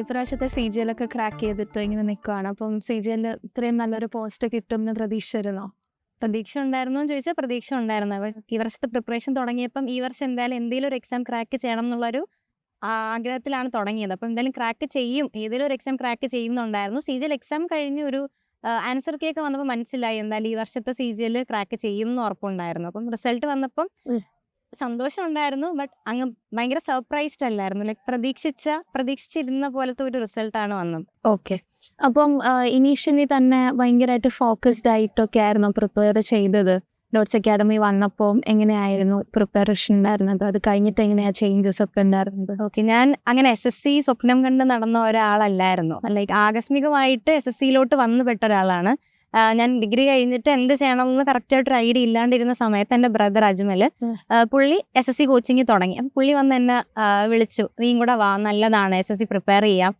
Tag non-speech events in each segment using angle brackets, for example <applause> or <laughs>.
ഇപ്രാവശ്യത്തെ C G എല്ലൊക്കെ crack ചെയ്തിട്ട് ഇങ്ങനെ നിൽക്കുകയാണ് അപ്പം സി ജി എല്ലിൽ ഇത്രയും നല്ലൊരു പോസ്റ്റ് കിട്ടും എന്ന് പ്രതീക്ഷിച്ചിരുന്നോ? പ്രതീക്ഷ ഉണ്ടായിരുന്നു എന്ന് ചോദിച്ചാൽ പ്രതീക്ഷ ഉണ്ടായിരുന്നു. ഈ വർഷത്തെ പ്രിപ്പറേഷൻ തുടങ്ങിയപ്പം ഈ വർഷം എന്തായാലും എന്തെങ്കിലും ഒരു എക്സാം ക്രാക്ക് ചെയ്യണം എന്നുള്ളൊരു ആഗ്രഹത്തിലാണ് തുടങ്ങിയത്. അപ്പം എന്തായാലും ക്രാക്ക് ചെയ്യും. ഏതെങ്കിലും ഒരു എക്സാം ക്രാക്ക് ചെയ്യുന്നുണ്ടായിരുന്നു. സി ജി എൽ എക്സാം കഴിഞ്ഞ് ഒരു ആൻസർ കേക്ക് വന്നപ്പോൾ മനസ്സിലായി. എന്തായാലും ഈ വർഷത്തെ സി ജി എൽ ക്രാക്ക് ചെയ്യും എന്ന് ഉറപ്പുണ്ടായിരുന്നു. അപ്പം റിസൾട്ട് വന്നപ്പം. സന്തോഷം ഉണ്ടായിരുന്നു ബട്ട് അങ്ങ് ഭയങ്കര സർപ്രൈസ്ഡ് അല്ലായിരുന്നു. ലൈക് പ്രതീക്ഷിച്ച പ്രതീക്ഷിച്ചിരുന്ന പോലത്തെ ഒരു റിസൾട്ട് ആണ് വന്നത്. ഓക്കെ. അപ്പം ഇനീഷ്യലി തന്നെ ഭയങ്കരമായിട്ട് ഫോക്കസ്ഡ് ആയിട്ടൊക്കെ ആയിരുന്നു പ്രിപ്പയർ ചെയ്തത്. ഡോട്ട്സ് അക്കാഡമി വന്നപ്പോൾ എങ്ങനെയായിരുന്നു പ്രിപ്പറേഷൻ ഉണ്ടായിരുന്നത്? അത് കഴിഞ്ഞിട്ട് എങ്ങനെയാണ് ചേഞ്ചസ് ഒക്കെ ഉണ്ടായിരുന്നത്? ഓക്കെ. ഞാൻ അങ്ങനെ എസ് എസ് സി സ്വപ്നം കണ്ട് നടന്ന ഒരാളല്ലായിരുന്നു. ലൈക്ക് ആകസ്മികമായിട്ട് എസ് എസ് സിയിലോട്ട് വന്നു പെട്ട ഒരാളാണ്. ഞാൻ ഡിഗ്രി കഴിഞ്ഞിട്ട് എന്ത് ചെയ്യണം എന്ന് കറക്റ്റായിട്ട് ഒരു ഐഡിയ ഇല്ലാണ്ടിരുന്ന സമയത്ത് എന്റെ ബ്രദർ അജ്മൽ പുള്ളി എസ് എസ് സി കോച്ചിങ് തുടങ്ങി. അപ്പം പുള്ളി വന്ന് എന്നെ വിളിച്ചു. നീയും കൂടെ വാ നല്ലതാണ്. എസ് എസ് സി പ്രിപ്പയർ ചെയ്യാം.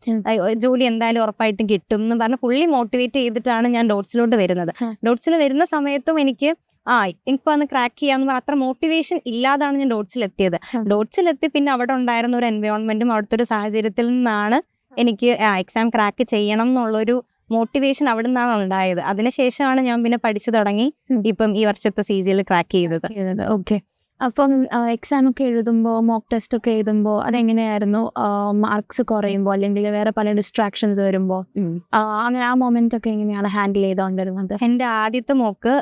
ജോലി എന്തായാലും ഉറപ്പായിട്ടും കിട്ടും എന്ന് പറഞ്ഞ് പുള്ളി മോട്ടിവേറ്റ് ചെയ്തിട്ടാണ് ഞാൻ ഡോട്ട്സിലോട്ട് വരുന്നത്. ഡോട്ട്സിൽ വരുന്ന സമയത്തും എനിക്ക് ആ എനിക്ക് വന്ന് ക്രാക്ക് ചെയ്യാന്ന് പറഞ്ഞാൽ അത്ര മോട്ടിവേഷൻ ഇല്ലാതാണ് ഞാൻ ഡോട്ട്സിൽ എത്തിയത്. ഡോട്ട്സിലെത്തി പിന്നെ അവിടെ ഉണ്ടായിരുന്ന ഒരു എൻവയോൺമെന്റും അവിടുത്തെ ഒരു സാഹചര്യത്തിൽ നിന്നാണ് എനിക്ക് എക്സാം ക്രാക്ക് ചെയ്യണം എന്നുള്ളൊരു മോട്ടിവേഷൻ അവിടെ നിന്നാണ് ഉണ്ടായത്. അതിനുശേഷമാണ് ഞാൻ പിന്നെ പഠിച്ചു തുടങ്ങി. ഇപ്പം ഈ വർഷത്തെ സി ജിയിൽ ക്രാക്ക് ചെയ്തത്. ഓക്കെ അപ്പം എക്സാം ഒക്കെ എഴുതുമ്പോൾ മോക്ക് ടെസ്റ്റ് ഒക്കെ എഴുതുമ്പോൾ അതെങ്ങനെയായിരുന്നു മാർക്സ് കുറയുമ്പോൾ അല്ലെങ്കിൽ വേറെ പല ഡിസ്ട്രാക്ഷൻസ് വരുമ്പോൾ അങ്ങനെ ആ മൊമെന്റ് ഒക്കെ എങ്ങനെയാണ് ഹാൻഡിൽ ചെയ്തുകൊണ്ടിരുന്നത്? എന്റെ ആദ്യത്തെ മോക്ക്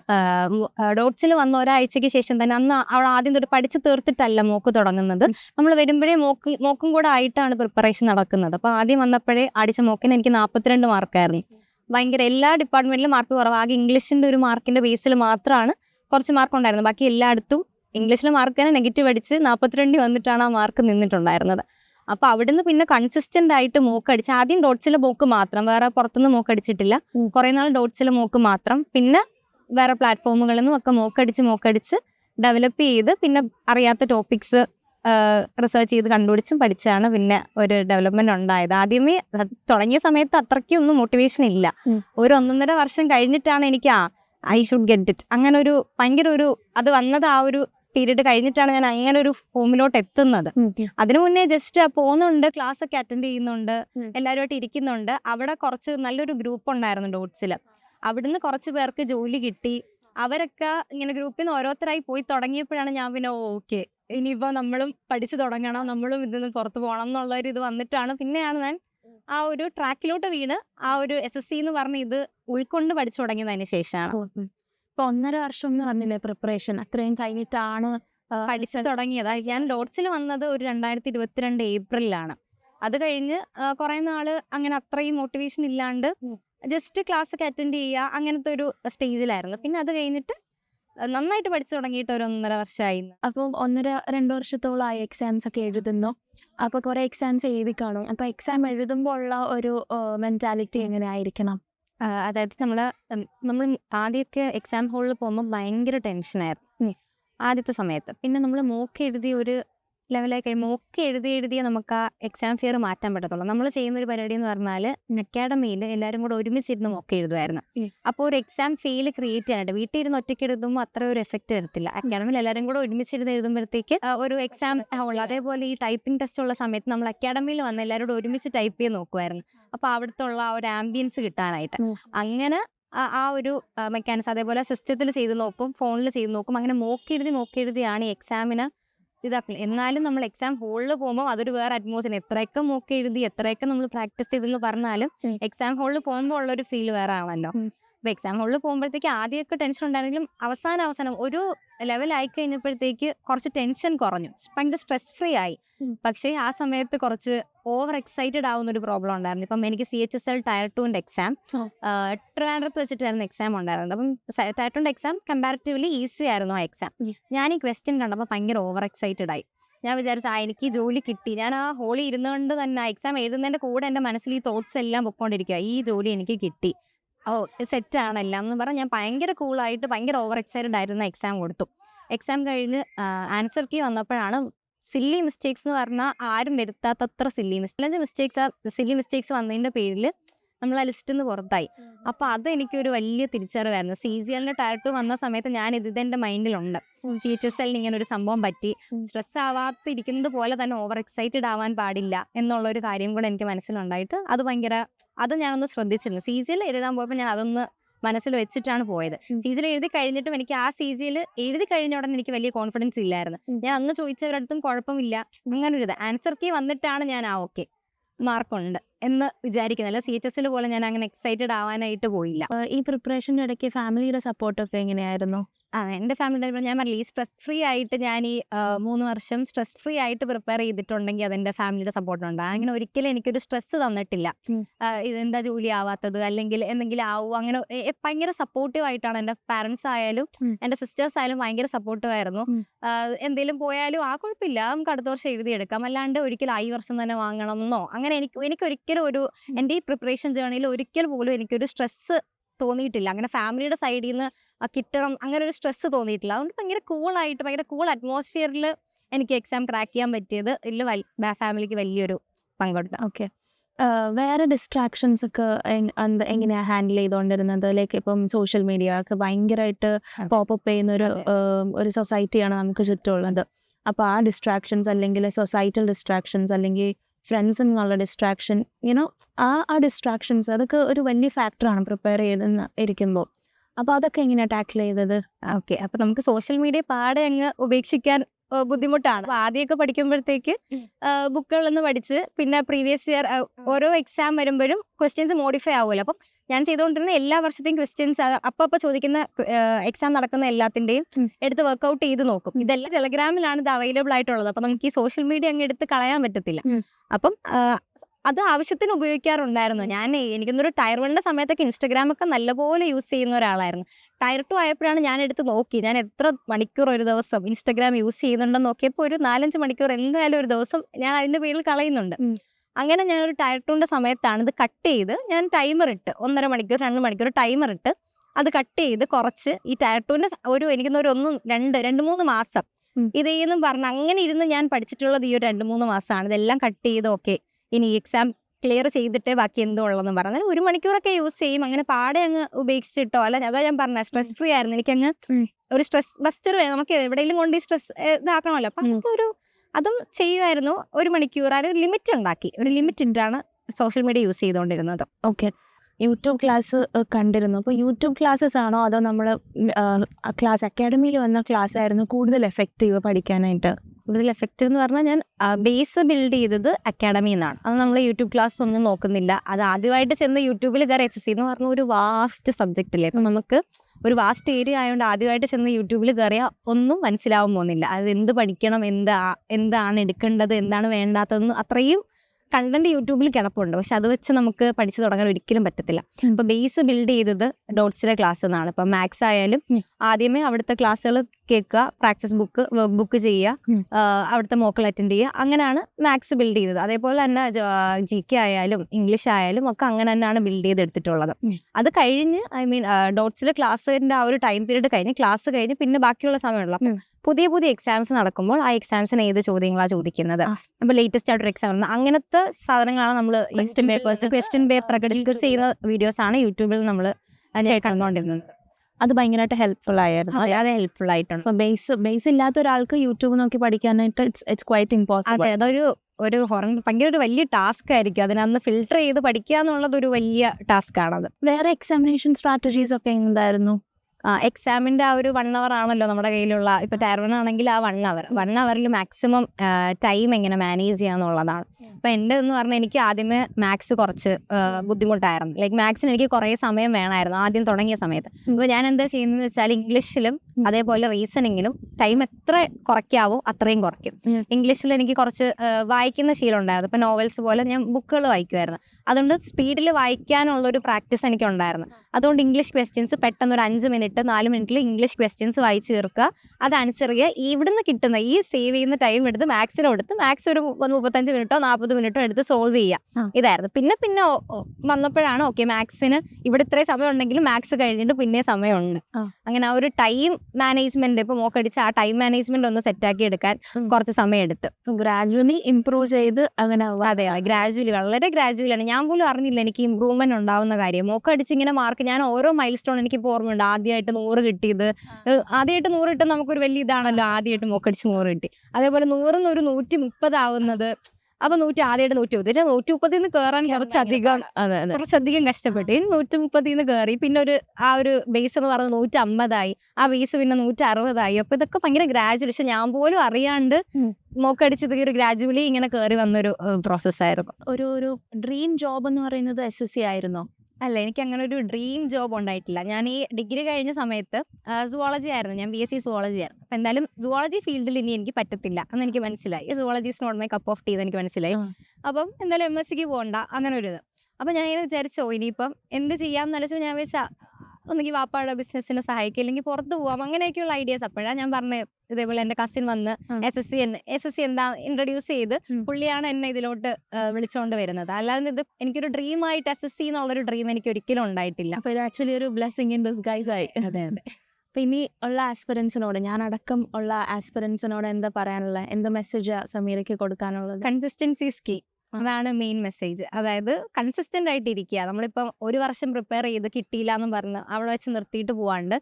ഡോട്ട്സിൽ വന്ന ഒരാഴ്ചയ്ക്ക് ശേഷം തന്നെ അന്ന് അവൾ ആദ്യം തൊട്ട് പഠിച്ചു തീർത്തിട്ടല്ല മോക്ക് തുടങ്ങുന്നത്. നമ്മൾ വരുമ്പോഴേ മോക്ക് മോക്കും കൂടെ ആയിട്ടാണ് പ്രിപ്പറേഷൻ നടക്കുന്നത്. അപ്പോൾ ആദ്യം വന്നപ്പോഴേ അടിച്ച മോക്കിന് എനിക്ക് നാൽപ്പത്തിരണ്ട് മാർക്കായിരുന്നു. ഭയങ്കര എല്ലാ ഡിപ്പാർട്ട്മെന്റിലും മാർക്ക് കുറവ്. ആകെ ഇംഗ്ലീഷിന്റെ ഒരു മാർക്കിന്റെ ബേസിൽ മാത്രമാണ് കുറച്ച് മാർക്ക് ഉണ്ടായിരുന്നത്. ബാക്കി എല്ലായിടത്തും ഇംഗ്ലീഷിലെ മാർക്ക് തന്നെ നെഗറ്റീവ് അടിച്ച് നാൽപ്പത്തിരണ്ടി വന്നിട്ടാണ് ആ മാർക്ക് നിന്നിട്ടുണ്ടായിരുന്നത്. അപ്പോൾ അവിടുന്ന് പിന്നെ കൺസിസ്റ്റന്റ് ആയിട്ട് മൂക്ക് അടിച്ച് ആദ്യം ഡോട്ട്സിലെ മൂക്ക് മാത്രം വേറെ പുറത്തുനിന്ന് മൂക്ക് അടിച്ചിട്ടില്ല. കുറേ നാൾ ഡോട്ട്സിലെ മൂക്ക് മാത്രം. പിന്നെ വേറെ പ്ലാറ്റ്ഫോമുകളിൽ നിന്നും ഒക്കെ മൂക്കടിച്ച് മൂക്കടിച്ച് ഡെവലപ്പ് ചെയ്ത് പിന്നെ അറിയാത്ത ടോപ്പിക്സ് റിസർച്ച് ചെയ്ത് കണ്ടുപിടിച്ചും പഠിച്ചാണ് പിന്നെ ഒരു ഡെവലപ്മെന്റ് ഉണ്ടായത്. ആദ്യമേ തുടങ്ങിയ സമയത്ത് അത്രയ്ക്കൊന്നും മോട്ടിവേഷൻ ഇല്ല. ഒരു ഒന്നൊന്നര വർഷം കഴിഞ്ഞിട്ടാണ് എനിക്ക് ആ ഐ ഷുഡ് ഗെറ്റ് ഇറ്റ് അങ്ങനെ ഒരു ഭയങ്കര ഒരു അത് വന്നത് ആ ഒരു പീരീഡ് കഴിഞ്ഞിട്ടാണ് ഞാൻ അങ്ങനെ ഒരു ഫോമിലോട്ട് എത്തുന്നത്. അതിനു മുന്നേ ജസ്റ്റ് പോകുന്നുണ്ട് ക്ലാസ് ഒക്കെ അറ്റൻഡ് ചെയ്യുന്നുണ്ട്. എല്ലാവരുമായിട്ട് ഇരിക്കുന്നുണ്ട്. അവിടെ കുറച്ച് നല്ലൊരു ഗ്രൂപ്പ് ഉണ്ടായിരുന്നു ഡോട്ട്സിൽ അവിടുന്ന് കുറച്ച് പേർക്ക് ജോലി കിട്ടി. അവരൊക്കെ ഇങ്ങനെ ഗ്രൂപ്പിൽ നിന്ന് ഓരോരുത്തരായി പോയി തുടങ്ങിയപ്പോഴാണ് ഞാൻ പിന്നെ ഓക്കെ ഇനിയിപ്പോൾ നമ്മളും പഠിച്ചു തുടങ്ങണം നമ്മളും ഇതിൽ നിന്ന് പുറത്ത് പോകണം എന്നുള്ള ഒരു ഇത് വന്നിട്ടാണ് പിന്നെയാണ് ഞാൻ ആ ഒരു ട്രാക്കിലോട്ട് വീണ് ആ ഒരു എസ് എസ് സി എന്ന് പറഞ്ഞ ഇത് ഉൾക്കൊണ്ട് പഠിച്ചു തുടങ്ങിയതിന് ശേഷമാണ്. ഇപ്പൊ ഒന്നര വർഷം എന്ന് പറഞ്ഞില്ലേ പ്രിപ്പറേഷൻ അത്രയും കഴിഞ്ഞിട്ടാണ് പഠിച്ചു തുടങ്ങിയത്. ഞാൻ ലോഡ്സിൽ വന്നത് ഒരു രണ്ടായിരത്തി ഇരുപത്തിരണ്ട് ഏപ്രിലാണ് അത് കഴിഞ്ഞ് കുറെ നാൾ അങ്ങനെ അത്രയും മോട്ടിവേഷൻ ഇല്ലാണ്ട് ജസ്റ്റ് ക്ലാസ് ഒക്കെ അറ്റൻഡ് ചെയ്യുക അങ്ങനത്തെ ഒരു സ്റ്റേജിലായിരുന്നു പിന്നെ അത് കഴിഞ്ഞിട്ട് നന്നായിട്ട് പഠിച്ചു തുടങ്ങിയിട്ട് ഒരു ഒന്നര വർഷമായി അപ്പോൾ ഒന്നര രണ്ട് വർഷത്തോളമായി എക്സാംസ് ഒക്കെ എഴുതുന്നു. അപ്പൊ കുറെ എക്സാംസ് എഴുതി കാണും. അപ്പൊ എക്സാം എഴുതുമ്പോൾ ഉള്ള ഒരു മെന്റാലിറ്റി എങ്ങനെ ആയിരിക്കണം? അതായത് നമ്മൾ നമ്മൾ ആദ്യമൊക്കെ എക്സാം ഹാളിൽ പോകുമ്പോൾ ഭയങ്കര ടെൻഷനായിരുന്നു ആദ്യത്തെ സമയത്ത്. പിന്നെ നമ്മൾ മോക്ക് എഴുതി ഒരു ലെവലായി കഴിയുമ്പോൾ ഒക്കെ എഴുതി എഴുതിയേ നമുക്ക് ആ എക്സാം ഫിയർ മാറ്റാൻ പറ്റത്തുള്ളൂ. നമ്മൾ ചെയ്യുന്ന ഒരു പരിപാടി എന്ന് പറഞ്ഞാൽ അക്കാഡമിയിൽ എല്ലാവരും കൂടെ ഒരുമിച്ചിരുന്ന് ഒക്കെ എഴുതുമായിരുന്നു. അപ്പോൾ ഒരു എക്സാം ഫീൽ ക്രിയേറ്റ് ചെയ്യാനായിട്ട് വീട്ടിൽ ഇരുന്ന് ഒറ്റയ്ക്ക് എഴുതുമ്പോൾ അത്ര ഒരു എഫക്റ്റ് വരത്തില്ല. അക്കാഡമിയിൽ എല്ലാവരും കൂടെ ഒരുമിച്ചിരുന്ന് എഴുതുമ്പോഴത്തേക്ക് ഒരു എക്സാം ഉള്ളു അതേപോലെ ഈ ടൈപ്പിംഗ് ടെസ്റ്റ് ഉള്ള സമയത്ത് നമ്മൾ അക്കാഡമിയിൽ വന്ന് എല്ലാവരും കൂടെ ഒരുമിച്ച് ടൈപ്പ് ചെയ്ത് നോക്കുമായിരുന്നു അപ്പോൾ അവിടുത്തെ ഉള്ള ആ ഒരു ആംബിയൻസ് കിട്ടാനായിട്ട്. അങ്ങനെ ആ- ഒരു മെക്കാനിസം അതേപോലെ സിസ്റ്റത്തിൽ ചെയ്ത് നോക്കും ഫോണിൽ ചെയ്ത് നോക്കും അങ്ങനെ മോക്കെഴുതി മോക്കെഴുതിയാണ് എക്സാമിന് ഇതാക്കുന്നത് എന്നാലും നമ്മൾ എക്സാം ഹോളിൽ പോകുമ്പോൾ അതൊരു വേറെ അറ്റ്മോസ്ഫിയർ എത്രയൊക്കെ മോക്ക് എഴുതി എത്രയൊക്കെ നമ്മൾ പ്രാക്ടീസ് ചെയ്തെന്ന് പറഞ്ഞാലും. എക്സാം ഹോളിൽ പോകുമ്പോൾ ഉള്ളൊരു ഫീൽ വേറെ ആണല്ലോ. അപ്പോൾ എക്സാം ഹോളിൽ പോകുമ്പോഴത്തേക്ക് ആദ്യമൊക്കെ ടെൻഷൻ ഉണ്ടായിരുന്നെങ്കിലും അവസാന അവസാനം ഒരു ലെവലായി കഴിഞ്ഞപ്പോഴത്തേക്ക് കുറച്ച് ടെൻഷൻ കുറഞ്ഞു. ഭയങ്കര സ്ട്രെസ് ഫ്രീ ആയി. പക്ഷേ ആ സമയത്ത് കുറച്ച് ഓവർ എക്സൈറ്റഡ് ആവുന്ന ഒരു പ്രോബ്ലം ഉണ്ടായിരുന്നു. ഇപ്പം എനിക്ക് C H S L tier ടുവിന്റെ എക്സാം ട്രാൻഡ്രത്ത് ട്രിവാൻഡ്രത്ത് വെച്ചിട്ടായിരുന്നു എക്സാം ഉണ്ടായിരുന്നത്. അപ്പം ടയർ ടുവിന്റെ എക്സാം കമ്പാരിറ്റീവ്ലി ഈസി ആയിരുന്നു ആ എക്സാം ഞാൻ ഈ ക്വസ്റ്റ്യൻ കണ്ടപ്പോൾ ഭയങ്കര ഓവർ എക്സൈറ്റഡ് ആയി. ഞാൻ വിചാരിച്ചു ആ എനിക്ക് ജോലി കിട്ടി. ഞാൻ ആ ഹോളി ഇരുന്നുകൊണ്ട് തന്നെ ആ എക്സാം എഴുതുന്നതിന്റെ കൂടെ എന്റെ മനസ്സിൽ ഈ തോട്ട്സ് എല്ലാം പൊക്കോണ്ടിരിക്കുക ഈ ജോലി എനിക്ക് കിട്ടി. ഓ സെറ്റ് ആണ് എല്ലാം എന്ന് പറഞ്ഞാൽ ഞാൻ ഭയങ്കര കൂളായിട്ട് ഭയങ്കര ഓവർ എക്സൈറ്റഡ് ആയിരുന്ന എക്സാം കൊടുത്തു. എക്സാം കഴിഞ്ഞ് ആൻസർ കീ വന്നപ്പോഴാണ് സില്ലി മിസ്റ്റേക്സ് എന്ന് പറഞ്ഞാൽ ആരും വരുത്താത്തത്ര silly mistakes. Mistakes silly mistakes വന്നതിന്റെ പേരിൽ നമ്മൾ ആ ലിസ്റ്റിൽ നിന്ന് പുറത്തായി അപ്പോൾ അത് എനിക്കൊരു വലിയ തിരിച്ചറിവായിരുന്നു. സി ജി എല്ലിന്റെ ടയർ വന്ന സമയത്ത് ഞാൻ ഇത് ഇതെന്റെ മൈൻഡിലുണ്ട് സി എച്ച് എസ് എല്ലിന് ഇങ്ങനെ ഒരു സംഭവം പറ്റി. സ്ട്രെസ് ആവാത്തിരിക്കുന്നത് പോലെ തന്നെ ഓവർ എക്സൈറ്റഡ് ആവാൻ പാടില്ല എന്നുള്ള ഒരു കാര്യം കൂടെ എനിക്ക് മനസ്സിലുണ്ടായിട്ട് അത് ഭയങ്കര അത് ഞാനൊന്ന് ശ്രദ്ധിച്ചിരുന്നു. സി ജിയിൽ എഴുതാൻ പോയപ്പോൾ ഞാൻ അതൊന്ന് മനസ്സിൽ വെച്ചിട്ടാണ് പോയത്. സി ജിയിൽ എഴുതി കഴിഞ്ഞിട്ടും എനിക്ക് ആ സി ജിയിൽ എഴുതി കഴിഞ്ഞ ഉടനെ എനിക്ക് വലിയ കോൺഫിഡൻസ് ഇല്ലായിരുന്നു. ഞാൻ അന്ന് ചോദിച്ചവരടുത്തും കുഴപ്പമില്ല. അങ്ങനെ ഒരു ഇത് ആൻസർ കീ വന്നിട്ടാണ് ഞാൻ ആ ഓക്കെ മാർക്കുണ്ട് എന്ന് വിചാരിക്കുന്നില്ല. സി എച്ച് എസിൽ പോലെ ഞാൻ അങ്ങനെ എക്സൈറ്റഡ് ആവാനായിട്ട് പോയില്ല. ഈ പ്രിപ്പറേഷന്റെ ഇടയ്ക്ക് ഫാമിലിയുടെ സപ്പോർട്ടൊക്കെ എങ്ങനെയായിരുന്നു? ആ എന്റെ ഫാമിലി ഞാൻ പറഞ്ഞില്ല ഈ സ്ട്രെസ് ഫ്രീ ആയിട്ട് ഞാൻ ഈ ആ, മൂന്ന് വർഷം സ്ട്രെസ് ഫ്രീ ആയിട്ട് പ്രിപ്പയർ ചെയ്തിട്ടുണ്ടെങ്കിൽ അതെന്റെ ഫാമിലിയുടെ സപ്പോർട്ട് ഉണ്ട്. അങ്ങനെ ഒരിക്കലും എനിക്കൊരു സ്ട്രെസ് തന്നിട്ടില്ല. ആ, ഇതെന്താ ജോലി ആവാത്തത്? അല്ലെങ്കിൽ എന്തെങ്കിലും ആവുമോ അങ്ങനെ ഭയങ്കര സപ്പോർട്ടീവ് ആയിട്ടാണ് എന്റെ പാരൻസ് ആയാലും. എന്റെ സിസ്റ്റേഴ്സ് ആയാലും ഭയങ്കര സപ്പോർട്ടീവ് ആയിരുന്നു. എന്തെങ്കിലും പോയാലും ആ കുഴപ്പമില്ല നമുക്ക് അടുത്ത വർഷം എഴുതിയെടുക്കാം. അല്ലാണ്ട് ഒരിക്കലും ഈ വർഷം തന്നെ വാങ്ങണം എന്നോ? അങ്ങനെ എനിക്ക് എനിക്ക് ഒരിക്കലും ഒരു എന്റെ ഈ പ്രിപ്പറേഷൻ ജേർണിയിൽ ഒരിക്കൽ പോലും എനിക്കൊരു സ്ട്രെസ് തോന്നിയിട്ടില്ല. അങ്ങനെ ഫാമിലിയുടെ സൈഡിൽ നിന്ന് കിട്ടണം അങ്ങനെ ഒരു സ്ട്രെസ്സ് തോന്നിയിട്ടില്ല. അതുകൊണ്ട് ഭയങ്കര കൂളായിട്ട് ഭയങ്കര കൂൾ അറ്റ്മോസ്ഫിയറിൽ എനിക്ക് എക്സാം ക്രാക്ക് ചെയ്യാൻ പറ്റിയത് ഇതിൽ ഫാമിലിക്ക് വലിയൊരു പങ്കുണ്ട് ഓക്കെ. വേറെ ഡിസ്ട്രാക്ഷൻസ് ഒക്കെ എങ്ങനെയാണ് ഹാൻഡിൽ ചെയ്തുകൊണ്ടിരുന്നത് ലൈക്ക് ഇപ്പം സോഷ്യൽ മീഡിയ ഒക്കെ ഭയങ്കരമായിട്ട് പോപ്പ് പോപ്പപ്പ് ചെയ്യുന്ന ഒരു ഒരു സൊസൈറ്റിയാണ് നമുക്ക് ചുറ്റുമുള്ളത്. അപ്പോൾ ആ ഡിസ്ട്രാക്ഷൻസ് അല്ലെങ്കിൽ സൊസൈറ്റൽ ഡിസ്ട്രാക്ഷൻസ് അല്ലെങ്കിൽ ഫ്രണ്ട്സ് എന്നുള്ള ഡിസ്ട്രാക്ഷൻ യുനോ ആ ആ ഡിസ്ട്രാക്ഷൻസ് അതൊക്കെ ഒരു വലിയ ഫാക്ടറാണ് പ്രിപ്പയർ ചെയ്തെന്ന് ഇരിക്കുമ്പോൾ. അപ്പോൾ അതൊക്കെ എങ്ങനെയാണ് ടാക്കിൾ ചെയ്തത്? ഓക്കെ അപ്പോൾ നമുക്ക് സോഷ്യൽ മീഡിയ പാടെ അങ്ങ് ഉപേക്ഷിക്കാൻ ബുദ്ധിമുട്ടാണ്. അപ്പോൾ ആദ്യമൊക്കെ പഠിക്കുമ്പോഴത്തേക്ക് ബുക്കുകളൊന്ന് പഠിച്ച് പിന്നെ പ്രീവിയസ് ഇയർ ഓരോ എക്സാം വരുമ്പോഴും ക്വസ്റ്റ്യൻസ് മോഡിഫൈ ആവുമല്ലോ. അപ്പം ഞാൻ ചെയ്തുകൊണ്ടിരുന്ന എല്ലാ വർഷത്തെയും ക്വസ്റ്റ്യൻസ് അപ്പൊ അപ്പൊ ചോദിക്കുന്ന എക്സാം നടക്കുന്ന എല്ലാത്തിന്റെയും. എടുത്ത് വർക്ക്ഔട്ട് ചെയ്ത് നോക്കും. ഇതെല്ലാം ടെലഗ്രാമിലാണ് ഇത് അവൈലബിൾ ആയിട്ടുള്ളത്. അപ്പൊ നമുക്ക് ഈ സോഷ്യൽ മീഡിയ അങ്ങ് എടുത്ത് കളയാൻ പറ്റത്തില്ല. അപ്പം അത് ആവശ്യത്തിന് ഉപയോഗിക്കാറുണ്ടായിരുന്നു. ഞാൻ എനിക്കൊന്നൊരു ടയർ വണ്ണിന്റെ സമയത്തൊക്കെ ഇൻസ്റ്റഗ്രാം ഒക്കെ നല്ലപോലെ യൂസ് ചെയ്യുന്ന ഒരാളായിരുന്നു. ടയർ ടു ആയപ്പോഴാണ് ഞാൻ എടുത്ത് നോക്കി. ഞാൻ എത്ര മണിക്കൂർ ഒരു ദിവസം ഇൻസ്റ്റഗ്രാം യൂസ് ചെയ്യുന്നുണ്ടെന്ന് നോക്കിയപ്പോൾ ഒരു നാലഞ്ച് മണിക്കൂർ എന്തായാലും ഒരു ദിവസം ഞാൻ അതിന്റെ പേരിൽ കളയുന്നുണ്ട്. അങ്ങനെ ഞാനൊരു ടയർ സമയത്താണ് ഇത് കട്ട് ചെയ്ത് ഞാൻ ടൈമർ ഇട്ട് ഒന്നര മണിക്കൂർ രണ്ട് മണിക്കൂർ ടൈമർ ഇട്ട് അത് കട്ട് ചെയ്ത് കുറച്ച് ഈ ടയർ ടുവിന്റെ ഒരു എനിക്കൊന്ന് ഒരു ഒന്ന് രണ്ട് രണ്ട് മൂന്ന് മാസം. ഇതേന്നും പറഞ്ഞ് അങ്ങനെ ഇരുന്ന് ഞാൻ പഠിച്ചിട്ടുള്ളത് ഈ ഒരു രണ്ട് മൂന്ന് മാസമാണ്. ഇതെല്ലാം കട്ട് ചെയ്ത് ഓക്കെ ഇനി എക്സാം ക്ലിയർ ചെയ്തിട്ടേ ബാക്കി എന്തോ ഉള്ളതെന്ന് പറഞ്ഞു. അങ്ങനെ ഒരു മണിക്കൂറൊക്കെ യൂസ് ചെയ്യും. അങ്ങനെ പാടെ അങ്ങ് ഉപേക്ഷിച്ചിട്ടോ അല്ല അതാ ഞാൻ പറഞ്ഞ സ്ട്രെസ് ഫ്രീ ആയിരുന്നു. എനിക്കങ്ങ്. ഒരു സ്ട്രെസ് ബസ്റ്റർ നമുക്ക് എവിടെയെങ്കിലും കൊണ്ട് ഈ സ്ട്രെസ് ഇതാക്കണമല്ലോ. അപ്പൊ ഒരു അതും ചെയ്യുമായിരുന്നു ഒരു മണിക്കൂർ. ആ ഒരു ലിമിറ്റ് ഉണ്ടാക്കി. ഒരു ലിമിറ്റ് ഇട്ടാണ് സോഷ്യൽ മീഡിയ യൂസ് ചെയ്തുകൊണ്ടിരുന്നത്. ഓക്കെ. യൂട്യൂബ് ക്ലാസ് കണ്ടിരുന്നു. അപ്പോൾ യൂട്യൂബ് ക്ലാസ്സസ് ആണോ അതോ നമ്മൾ ക്ലാസ് അക്കാഡമിയിൽ വന്ന ക്ലാസ് ആയിരുന്നു കൂടുതൽ എഫക്റ്റീവ് പഠിക്കാനായിട്ട്? കൂടുതൽ എഫക്റ്റീവ് എന്ന് പറഞ്ഞാൽ ഞാൻ ബേസ് ബിൽഡ് ചെയ്തത് അക്കാഡമിയിൽ നിന്നാണ് അത് നമ്മൾ യൂട്യൂബ് ക്ലാസ് ഒന്നും നോക്കുന്നില്ല. അത് ആദ്യമായിട്ട് ചെന്ന് യൂട്യൂബിൽ കയറി എച്ച് എസ് സി എന്ന് പറഞ്ഞ ഒരു വാസ്റ്റ് സബ്ജക്റ്റ് അല്ലേ? അപ്പം നമുക്ക് ഒരു വാസ്റ്റ് ഏരിയ ആയതുകൊണ്ട് ആദ്യമായിട്ട് ചെന്ന് യൂട്യൂബിൽ കയറിയാൽ ഒന്നും മനസ്സിലാവാൻ പോകുന്നില്ല. അത് എന്ത് പഠിക്കണം എന്താ എന്താണ് എടുക്കേണ്ടത് എന്താണ് വേണ്ടാത്തതെന്ന് അത്രയും കണ്ടന്റ് യൂട്യൂബിൽ കിടപ്പുണ്ട് പക്ഷെ അത് വെച്ച് നമുക്ക് പഠിച്ചു തുടങ്ങാൻ ഒരിക്കലും പറ്റത്തില്ല. ഇപ്പൊ ബേസ് ബിൽഡ് ചെയ്തത് ഡോട്ട്സിലെ ക്ലാസ് എന്നാണ് ഇപ്പൊ മാത്സ് ആയാലും. ആദ്യമേ അവിടുത്തെ ക്ലാസ്സുകൾ കേൾക്കുക പ്രാക്ടീസ് ബുക്ക് വർക്ക് ബുക്ക് ചെയ്യുക അവിടുത്തെ മോക്കൾ അറ്റൻഡ് ചെയ്യുക അങ്ങനെയാണ് മാത്സ് ബിൽഡ് ചെയ്തത് അതേപോലെ തന്നെ ജി കെ ആയാലും ഇംഗ്ലീഷ് ആയാലും ഒക്കെ അങ്ങനെ തന്നെയാണ് ബിൽഡ് ചെയ്തെടുത്തിട്ടുള്ളത്. അത് കഴിഞ്ഞ് ഐ മീൻ ഡോട്ട്സിലെ ക്ലാസ്സിന്റെ ആ ഒരു ടൈം പീരീഡ് കഴിഞ്ഞ് ക്ലാസ് കഴിഞ്ഞ് പിന്നെ ബാക്കിയുള്ള സമയമുള്ള. പുതിയ പുതിയ എക്സാംസ് നടക്കുമ്പോൾ ആ എക്സാംസിന് ഏത് ചോദ്യങ്ങളാണ് ചോദിക്കുന്നത്? അപ്പോൾ അപ്പൊ ലേറ്റസ്റ്റ് ആയിട്ടൊരു എക്സാം അങ്ങനത്തെ സാധനങ്ങളാണ് നമ്മൾ ക്വസ്റ്റ്യൻ പേപ്പേഴ്സ് ക്വസ്റ്റ്യൻ പേപ്പർ ഒക്കെ ഡിസ്കസ് ചെയ്യുന്ന വീഡിയോസ് ആണ് യൂട്യൂബിൽ നമ്മൾ കണ്ടുകൊണ്ടിരുന്നത്. അത് ഭയങ്കരമായിട്ട് ഹെൽപ്ഫുൾ ആയിരുന്നു. അതെ ഹെൽപ്ഫുൾ ആയിട്ടുണ്ട്. ബേസ് ബേസ് ഇല്ലാത്ത ഒരാൾക്ക് യൂട്യൂബ് നോക്കി പഠിക്കാനായിട്ട് ഇറ്റ്സ് ഇറ്റ്സ് ക്വൈറ്റ് അതെ അതൊരു ഒരു ഹൊറ ഭയങ്കര ഒരു വലിയ ടാസ്ക് ആയിരിക്കും. അതിനന്ന് ഫിൽട്ടർ ചെയ്ത് പഠിക്കുക എന്നുള്ളത് ഒരു വലിയ ടാസ്ക് ആണത്. വേറെ എക്സാമിനേഷൻ സ്ട്രാറ്റജീസ് ഒക്കെ എന്തായിരുന്നു? എക്സാമിന്റെ ആ ഒരു വൺ അവർ ആണല്ലോ നമ്മുടെ കയ്യിലുള്ള. ഇപ്പൊ ടയർ ആണെങ്കിൽ ആ വൺ അവർ വൺ അവറിൽ മാക്സിമം ടൈം എങ്ങനെ മാനേജ് ചെയ്യാന്നുള്ളതാണ്. അപ്പോൾ എന്റെ എന്ന് പറഞ്ഞാൽ എനിക്ക് ആദ്യമേ മാത്സ് കുറച്ച് ബുദ്ധിമുട്ടായിരുന്നു. ലൈക്ക് മാത്സിന് എനിക്ക് കുറേ സമയം വേണമായിരുന്നു ആദ്യം തുടങ്ങിയ സമയത്ത്. അപ്പോൾ ഞാൻ എന്താ ചെയ്യുന്നത് വെച്ചാൽ ഇംഗ്ലീഷിലും അതേപോലെ റീസണിങ്ങിലും ടൈം എത്ര കുറയ്ക്കാവോ അത്രയും കുറയ്ക്കും. ഇംഗ്ലീഷിൽ എനിക്ക് കുറച്ച് വായിക്കുന്ന ശീലം ഉണ്ടായിരുന്നു. ഇപ്പൊ നോവൽസ് പോലെ ഞാൻ ബുക്കുകൾ വായിക്കുമായിരുന്നു അതുകൊണ്ട് സ്പീഡിൽ വായിക്കാനുള്ള ഒരു പ്രാക്ടീസ് എനിക്ക് ഉണ്ടായിരുന്നു അതുകൊണ്ട് ഇംഗ്ലീഷ് ക്വസ്റ്റ്യൻസ് പെട്ടെന്ന് ഒരു അഞ്ച് മിനിറ്റ് നാല് മിനിറ്റിൽ ഇംഗ്ലീഷ് ക്വസ്റ്റ്യൻസ് വായിച്ചു തീർക്കുക. അത് ആൻസർ ചെയ്യുക. ഇവിടുന്ന് കിട്ടുന്ന ഈ സേവ് ചെയ്യുന്ന ടൈം എടുത്ത് മാത്സിനും എടുത്ത് മാക്സ് ഒരു മുപ്പത് മുപ്പത്തഞ്ച് മിനിറ്റോ നാൽപ്പത് മിനിറ്റോ എടുത്ത് സോൾവ്. ചെയ്യുക. ഇതായിരുന്നു. പിന്നെ പിന്നെ വന്നപ്പോഴാണ് ഓക്കെ മാത്സിന് ഇവിടെ ഇത്രയും സമയം ഉണ്ടെങ്കിലും മാത്സ് കഴിഞ്ഞിട്ട് പിന്നെ സമയമുണ്ട്. അങ്ങനെ ആ ഒരു ടൈം മാനേജ്മെന്റ് ഇപ്പൊ മോക്കടിച്ച് ആ ടൈം മാനേജ്മെന്റ് ഒന്ന് സെറ്റ് ആക്കി എടുക്കാൻ കുറച്ച് സമയം എടുത്ത് ഗ്രാജുവലി ഇംപ്രൂവ് ചെയ്ത് അങ്ങനെ അതെ ഗ്രാജുവലി വളരെ ഗ്രാജുവലി ആണ്. ഞാൻ പോലും അറിഞ്ഞില്ല എനിക്ക് ഇമ്പ്രൂവ്മെന്റ് ഉണ്ടാവുന്ന കാര്യം. മോക്കടിച്ച് ഇങ്ങനെ മാർക്ക് ഞാൻ ഓരോ മൈൽ സ്റ്റോൺ എനിക്ക് ഓർമ്മയുണ്ട്. ആദ്യമായിട്ട് നൂറ് കിട്ടിയത്. ആദ്യമായിട്ട് നൂറ് കിട്ടും നമുക്കൊരു വലിയ ഇതാണല്ലോ ആദ്യമായിട്ട് മോക്കടിച്ച് നൂറ് കിട്ടി. അതേപോലെ നൂറിന്ന് ഒരു നൂറ്റി മുപ്പതാവുന്നത് അപ്പൊ നൂറ്റി ആദ്യമായിട്ട് നൂറ്റി മുപ്പത് നൂറ്റി മുപ്പതിൽ നിന്ന് കയറാൻ കുറച്ചധികം അതെ അതെ. കുറച്ചധികം കഷ്ടപ്പെട്ടു. ഇനി നൂറ്റി മുപ്പതിൽ നിന്ന് കയറി പിന്നെ ഒരു ആ ഒരു ബേസ് എന്ന് പറഞ്ഞ നൂറ്റി അമ്പതായി ആ ബേസ് പിന്നെ നൂറ്റി അറുപതായി അപ്പൊ ഇതൊക്കെ ഭയങ്കര ഗ്രാജുവൽ പക്ഷെ ഞാൻ പോലും അറിയാണ്ട്. മോക്കടിച്ചത് ഒരു ഗ്രാജുവലി ഇങ്ങനെ കയറി വന്നൊരു പ്രോസസ്സായിരുന്നു ഒരു ഒരു ഡ്രീം ജോബ് എന്ന് പറയുന്നത് എസ് എസ് സി ആയിരുന്നോ? അല്ല എനിക്ക് അങ്ങനെ ഒരു ഡ്രീം ജോബ് ഉണ്ടായിട്ടില്ല. ഞാൻ ഈ ഡിഗ്രി കഴിഞ്ഞ സമയത്ത് സുവോളജി ആയിരുന്നു. ഞാൻ ബി എസ് സി സുവോളജി ആയിരുന്നു. അപ്പം എന്തായാലും സുവോളജി ഫീൽഡിൽ ഇനി എനിക്ക് പറ്റത്തില്ല അന്ന് എനിക്ക് മനസ്സിലായി. Zoology is not my cup of tea എന്ന് എനിക്ക് മനസ്സിലായി. അപ്പം എന്തായാലും എം എസ് സിക്ക് പോകണ്ട അങ്ങനെ ഒരു ഇത്. അപ്പം ഞാൻ ഇങ്ങനെ വിചാരിച്ചോ ഇനിയിപ്പം എന്ത് ചെയ്യാമെന്ന് ആലോചിച്ചു ഞാൻ വെച്ചാൽ ഒന്നെങ്കിൽ വാപ്പാടെ ബിസിനസ്സിനെ സഹായിക്കുക അല്ലെങ്കിൽ പുറത്ത് പോവാം. അങ്ങനെയൊക്കെയുള്ള ഐഡിയാസ് അപ്പോഴാണ് ഞാൻ പറഞ്ഞത് ഇതേപോലെ എന്റെ കസിൻ വന്ന്. S S C S S C എന്താ ഇൻട്രൊഡ്യൂസ് ചെയ്ത്. പുള്ളിയാണ് എന്നെ ഇതിലോട്ട് വിളിച്ചുകൊണ്ട് വരുന്നത്. അല്ലാതെ ഇത് എനിക്കൊരു ഡ്രീം ആയിട്ട് എസ് എസ് സി എന്നുള്ളൊരു ഡ്രീം എനിക്ക് ഒരിക്കലും ഉണ്ടായിട്ടില്ല. അപ്പൊ ഇത് ആക്ച്വലി ഒരു ബ്ലെസ്സിങ് ഇൻ ഡിസ്ഗൈസ് ആയി. <laughs> അതെ അതെ. അപ്പൊ ഇനി ഉള്ള ആസ്പിറൻസിനോട് ഞാൻ അടക്കം ഉള്ള ആസ്പിറൻസിനോട് എന്താ പറയാനുള്ള? എന്ത് മെസ്സേജ് സമീറയ്ക്ക് കൊടുക്കാനുള്ളത്? Consistency is key. അതാണ് മെയിൻ മെസ്സേജ്. അതായത് കൺസിസ്റ്റന്റ് ആയിട്ട് ഇരിക്കുക നമ്മളിപ്പം ഒരു വർഷം പ്രിപ്പയർ ചെയ്ത് കിട്ടിയില്ല എന്ന് പറഞ്ഞ് അവിടെ വെച്ച് നിർത്തിയിട്ട് പോവാണ്ട്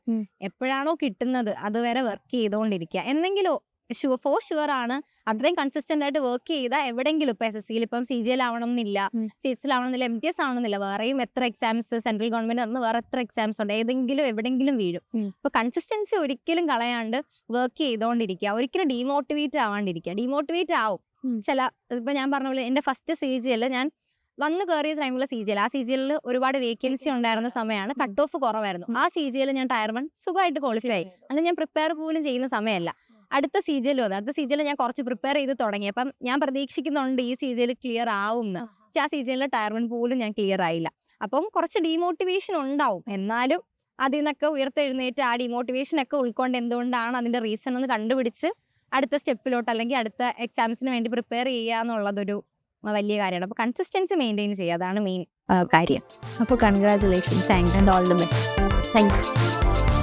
എപ്പോഴാണോ കിട്ടുന്നത് അതുവരെ വർക്ക് ചെയ്തുകൊണ്ടിരിക്കുക എന്തെങ്കിലും ഷുവർ ഫോർ ഷുവർ ആണ് അത്രയും കൺസിസ്റ്റന്റ് ആയിട്ട് വർക്ക് ചെയ്താൽ എവിടെയെങ്കിലും ഇപ്പൊ എസ് എസ് സിയിൽ ഇപ്പം സി ജി എൽ ആവണം എന്നില്ല സി എച്ച് എൽ ആവണമെന്നില്ല എം ടി എസ് ആവണമെന്നില്ല വേറെയും എത്ര എക്സാംസ് സെൻട്രൽ ഗവൺമെന്റ് അന്ന് വേറെ എത്ര എക്സാംസ് ഉണ്ട് ഏതെങ്കിലും എവിടെയെങ്കിലും വീഴും. അപ്പൊ കൺസിസ്റ്റൻസി ഒരിക്കലും കളയാണ്ട് വർക്ക് ചെയ്തുകൊണ്ടിരിക്കുക ഒരിക്കലും ഡീമോട്ടിവേറ്റ് ആവാണ്ടിരിക്കുക ഡീമോട്ടിവേറ്റ് ആവും. ചില ഇപ്പൊ ഞാൻ പറഞ്ഞ പോലെ എന്റെ ഫസ്റ്റ് സി ജി എല്ലാം ഞാൻ വന്ന് കയറിയ ടൈമിലുള്ള സി ജി എൽ ആ സി ജി എല്ലിൽ ഒരുപാട് വേക്കൻസി ഉണ്ടായിരുന്ന സമയമാണ് കട്ട് ഓഫ് കുറവായിരുന്നു. ആ സി ജി എൽ ഞാൻ ടയർ വൺ സുഖമായിട്ട് ക്വാളിഫൈ ആയി. അന്ന് ഞാൻ പ്രിപ്പയർ പോലും ചെയ്യുന്ന സമയമല്ല. അടുത്ത സി ജി എൽ വന്നു. അടുത്ത സി ജി എൽ ഞാൻ കുറച്ച് പ്രിപ്പയർ ചെയ്ത് തുടങ്ങി. അപ്പം ഞാൻ പ്രതീക്ഷിക്കുന്നുണ്ട് ഈ സി ജി എൽ ക്ലിയർ ആവും എന്ന് പക്ഷെ ആ സി ജി എല്ലിൽ ടയർ വൺ പോലും ഞാൻ ക്ലിയർ ആയില്ല. അപ്പം കുറച്ച് ഡീമോട്ടിവേഷൻ ഉണ്ടാവും. എന്നാലും അതിൽ നിന്നൊക്കെ ഉയർത്തെഴുന്നേറ്റ് ആ ഡിമോട്ടിവേഷൻ ഒക്കെ ഉൾക്കൊണ്ട് എന്തുകൊണ്ടാണ് അതിന്റെ റീസൺ ഒന്ന് കണ്ടുപിടിച്ച് അടുത്ത സ്റ്റെപ്പിലോട്ട് അല്ലെങ്കിൽ അടുത്ത എക്സാംസിന് വേണ്ടി പ്രിപ്പയർ ചെയ്യുക എന്നുള്ളതൊരു വലിയ കാര്യമാണ്. അപ്പോൾ കൺസിസ്റ്റൻസി മെയിന്റെയിൻ ചെയ്യുക. അതാണ് മെയിൻ കാര്യം. അപ്പോൾ congratulations thanks and all the best thank you